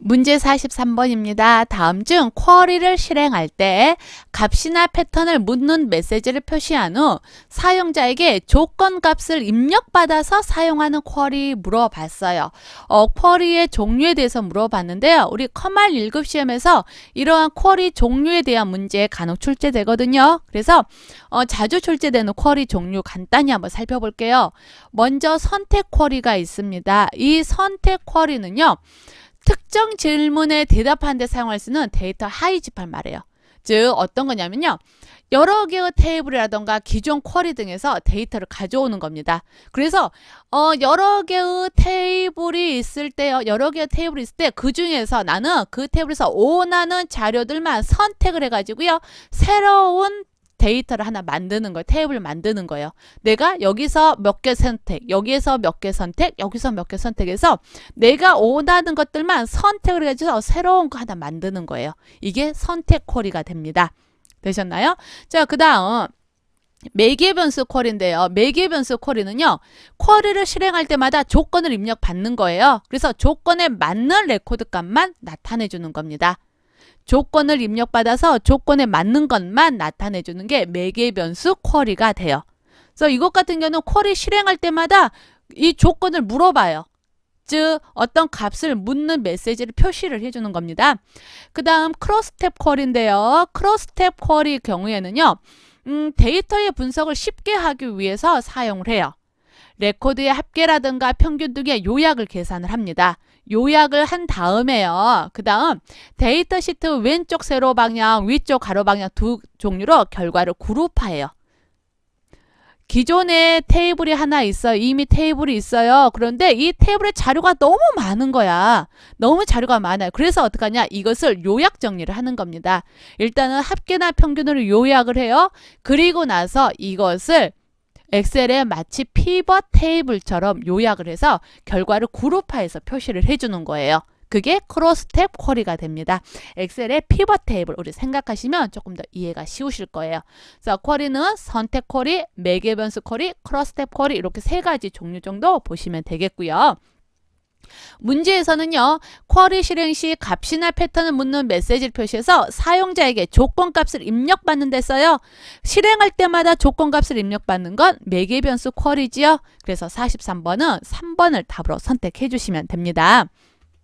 문제 43번입니다. 다음 중 쿼리를 실행할 때 값이나 패턴을 묻는 메시지를 표시한 후 사용자에게 조건 값을 입력받아서 사용하는 쿼리 물어봤어요. 어, 쿼리의 종류에 대해서 물어봤는데요. 우리 커말 1급 시험에서 이러한 쿼리 종류에 대한 문제 간혹 출제되거든요. 그래서 어, 자주 출제되는 쿼리 종류 간단히 한번 살펴볼게요. 먼저 선택 쿼리가 있습니다. 이 선택 쿼리는요. 특정 질문에 대답하는 데 사용할 수 있는 데이터 하이 집합 말이에요. 즉 어떤 거냐면요. 여러 개의 테이블이라던가 기존 쿼리 등에서 데이터를 가져오는 겁니다. 그래서 어 여러 개의 테이블이 있을 때요. 여러 개의 테이블이 있을 때 그 중에서 나는 그 테이블에서 원하는 자료들만 선택을 해 가지고요. 새로운 데이터를 하나 만드는 거예요. 테이블을 만드는 거예요. 내가 여기서 몇 개 선택, 여기에서 몇 개 선택, 여기서 몇 개 선택해서 내가 원하는 것들만 선택을 해서 새로운 거 하나 만드는 거예요. 이게 선택 쿼리가 됩니다. 되셨나요? 자, 그 다음. 매개 변수 쿼리인데요. 매개 변수 쿼리는요. 쿼리를 실행할 때마다 조건을 입력받는 거예요. 그래서 조건에 맞는 레코드 값만 나타내 주는 겁니다. 조건을 입력받아서 조건에 맞는 것만 나타내 주는 게 매개 변수 쿼리가 돼요. 그래서 이것 같은 경우는 쿼리 실행할 때마다 이 조건을 물어봐요. 즉 어떤 값을 묻는 메시지를 표시를 해주는 겁니다. 그 다음 크로스텝 쿼리인데요. 크로스텝 쿼리 경우에는요. 음, 데이터의 분석을 쉽게 하기 위해서 사용을 해요. 레코드의 합계라든가 평균 등의 요약을 계산을 합니다. 요약을 한 다음에요. 그 다음 데이터 시트 왼쪽 세로 방향, 위쪽 가로 방향 두 종류로 결과를 그룹화해요. 기존에 테이블이 하나 있어요. 이미 테이블이 있어요. 그런데 이 테이블에 자료가 너무 많은 거야. 너무 자료가 많아요. 그래서 어떡하냐? 이것을 요약 정리를 하는 겁니다. 일단은 합계나 평균으로 요약을 해요. 그리고 나서 이것을 엑셀에 마치 피벗 테이블처럼 요약을 해서 결과를 그룹화해서 표시를 해주는 거예요. 그게 크로스텝 쿼리가 됩니다. 엑셀의 피벗 테이블 우리 생각하시면 조금 더 이해가 쉬우실 거예요. 그래서 쿼리는 선택 쿼리, 매개 변수 쿼리, 크로스텝 쿼리 이렇게 세 가지 종류 정도 보시면 되겠고요. 문제에서는요, 쿼리 실행 시 값이나 패턴을 묻는 메시지를 표시해서 사용자에게 조건 값을 입력받는 데 써요. 실행할 때마다 조건 값을 입력받는 건 매개 변수 쿼리지요. 그래서 43번은 3번을 답으로 선택해 주시면 됩니다.